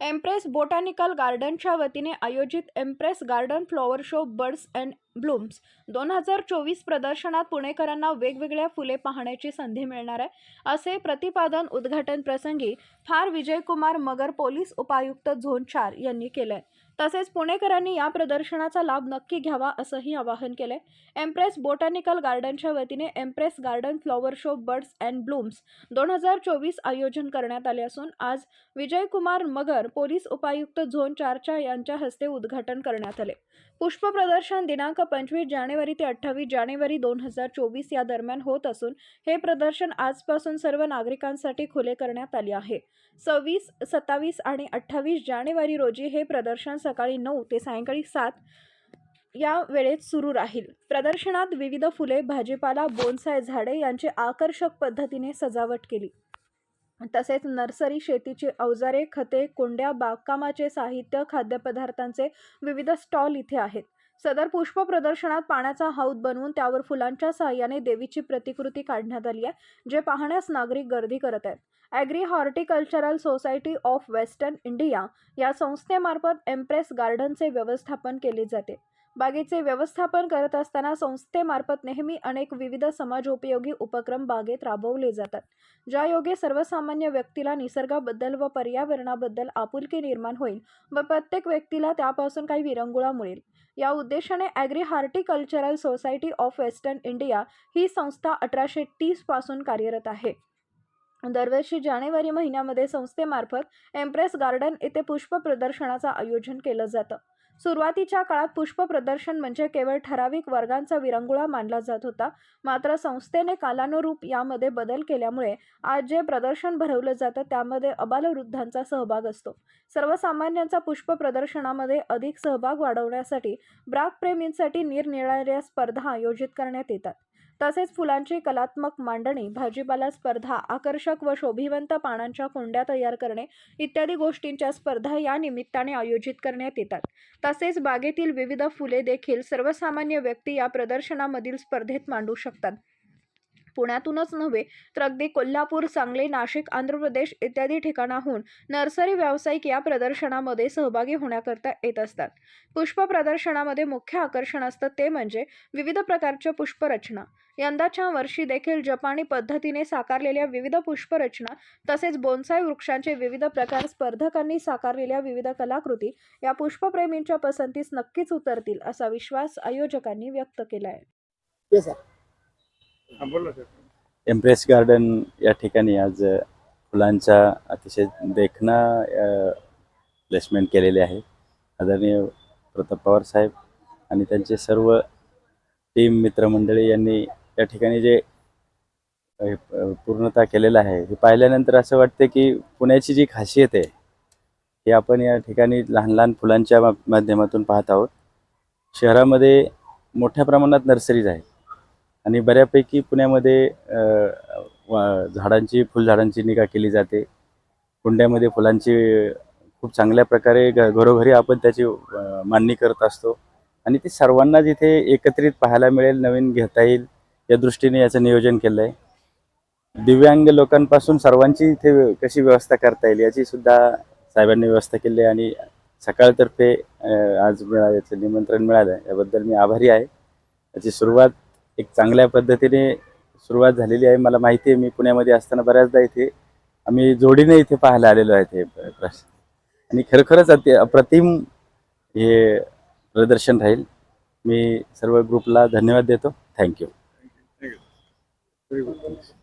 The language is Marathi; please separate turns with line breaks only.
एम्प्रेस बोटॅनिकल गार्डनच्या वतीने आयोजित Empress garden flower show birds and blooms. दोन हजार चोवीस प्रदर्शनात पुणेकरांना वेगवेगळ्या फुले पाहण्याची संधी मिळणार आहे. असे प्रतिपादन उद्घाटन प्रसंगी फार विजयकुमार मगर पोलीस उपायुक्त झोन चार यांनी केलंय. तसेच पुणेकरांनी या प्रदर्शनाचा लाभ नक्की घ्यावा असंही आवाहन केले एम्प्रेस बोटॅनिकल गार्डनच्या वतीने Empress garden flower show birds and blooms दोन हजार चोवीस आयोजन करण्यात आले असून आज विजयकुमार मगर पोलीस उपायुक्त झोन चारच्या यांच्या हस्ते उद्घाटन करण्यात आले. पुष्प प्रदर्शन दिनांक पंचवीस जानेवारी ते अठ्ठावीस जानेवारी दोन हजार चोवीस या दरम्यान होत असून हे प्रदर्शन आजपासून सर्व नागरिकांसाठी खुले करण्यात आले आहे. सव्वीस सत्तावीस आणि अठ्ठावीस जानेवारी रोजी हे प्रदर्शन सकाळी नऊ ते सायंकाळी सात या वेळेत सुरू राहील. प्रदर्शनात विविध फुले भाजीपाला बोनसाय झाडे यांची आकर्षक पद्धतीने सजावट केली. तसेच नर्सरी शेतीची अवजारे खते कोंड्या बागकामाचे साहित्य खाद्यपदार्थांचे विविध स्टॉल इथे आहेत. सदर पुष्प प्रदर्शनात पाण्याचा हौद बनवून त्यावर फुलांच्या साहाय्याने देवीची प्रतिकृती काढण्यात आली आहे जे पाहण्यास नागरिक गर्दी करत आहेत. Agri horticultural society of western India या संस्थेमार्फत एम्प्रेस गार्डनचे व्यवस्थापन केले जाते. बागेचे व्यवस्थापन करत असताना संस्थेमार्फत नेहमी अनेक विविध समाजोपयोगी उपक्रम बागेत राबवले जातात. ज्यायोगे सर्वसामान्य व्यक्तीला निसर्गाबद्दल व पर्यावरणाबद्दल आपुलकी निर्माण होईल व प्रत्येक व्यक्तीला त्यापासून काही विरंगुळा मिळेल. या उद्देशाने agri horticultural society of western India ही संस्था अठराशे तीसपासून कार्यरत आहे. दरवर्षी जानेवारी महिन्यामध्ये संस्थेमार्फत एम्प्रेस गार्डन येथे पुष्प प्रदर्शनाचं आयोजन केलं जातं. सुरुवातीच्या काळात पुष्प प्रदर्शन म्हणजे केवळ ठराविक वर्गांचा विरंगुळा मानला जात होता. मात्र संस्थेने कालानुरूप यामध्ये बदल केल्यामुळे आज जे प्रदर्शन भरवलं जातं त्यामध्ये अबालवृद्धांचा सहभाग असतो. सर्वसामान्यांचा पुष्प प्रदर्शनामध्ये अधिक सहभाग वाढवण्यासाठी बागप्रेमींसाठी निरनिराळ्या स्पर्धा आयोजित करण्यात येतात. तसेच फुलांची कलात्मक मांडणी भाजीपाला स्पर्धा आकर्षक व शोभिवंत पानांच्या कुंड्या तयार करणे इत्यादी गोष्टींच्या स्पर्धा या निमित्ताने आयोजित करण्यात येतात. तसेच बागेतील विविध फुले देखील सर्वसामान्य व्यक्ती या प्रदर्शनामधील स्पर्धेत मांडू शकतात. पुण्यातूनच नव्हे तर अगदी कोल्हापूर सांगली नाशिक आंध्र प्रदेश इत्यादी ठिकाणाहून नर्सरी व्यावसायिक या प्रदर्शनामध्ये सहभागी होण्याकरता येत असतात. पुष्प प्रदर्शनामध्ये मुख्य आकर्षण असतं ते म्हणजे विविध प्रकारच्या पुष्परचना. यंदाच्या वर्षी देखील जपानी पद्धतीने साकारलेल्या विविध पुष्परचना तसेच बोन्साय वृक्षांचे विविध प्रकार स्पर्धकांनी साकारलेल्या विविध कलाकृती या पुष्पप्रेमींच्या पसंतीस नक्कीच उतरतील असा विश्वास आयोजकांनी व्यक्त केला आहे
एम्प्रेस गार्डन या ठिकाणी आज फुलांचा अतिशय देखणा प्लेसमेंट केलेले आहे. आदरणीय प्रताप पवार साहेब आणि त्यांचे सर्व टीम मित्रमंडळी यांनी या ठिकाणी जे पूर्णता पूर्णतः केलेलं आहे हे पाहिल्यानंतर असं वाटतं की पुण्याची जी खासियत आहे हे आपण या ठिकाणी लहान लहान फुलांच्या माध्यमातून पाहत आहोत. शहरामध्ये मोठ्या प्रमाणात नर्सरीज आहेत. आणि बऱ्यापैकी पुण्यामध्ये झाडांची फुलझाडांची निगा केली जाते. कुंड्यामध्ये फुलांची खूप चांगल्या प्रकारे घ घरोघरी आपण त्याची मांडणी करत असतो. आणि ती सर्वांना जिथे एकत्रित पाहायला मिळेल नवीन घेता येईल या दृष्टीने याचं नियोजन केलं आहे दिव्यांग लोकांपासून सर्वांची इथे कशी व्यवस्था करता येईल याची सुद्धा साहेबांनी व्यवस्था केली आहे. आणि सकाळतर्फे आज मिळाल्याचं याचं निमंत्रण मिळालं याबद्दल मी आभारी आहे. याची सुरुवात एक चांगल्या पद्धतीने सुरुवात झालेली आहे. मला माहिती आहे मी पुण्यामध्ये असताना बऱ्याचदा इथे आम्ही जोडीने इथे पाहायला आलेलो आहे ते प्रश्न. आणि खरोखरच अति अप्रतिम हे प्रदर्शन राहील. मी सर्व ग्रुपला धन्यवाद देतो. थँक्यू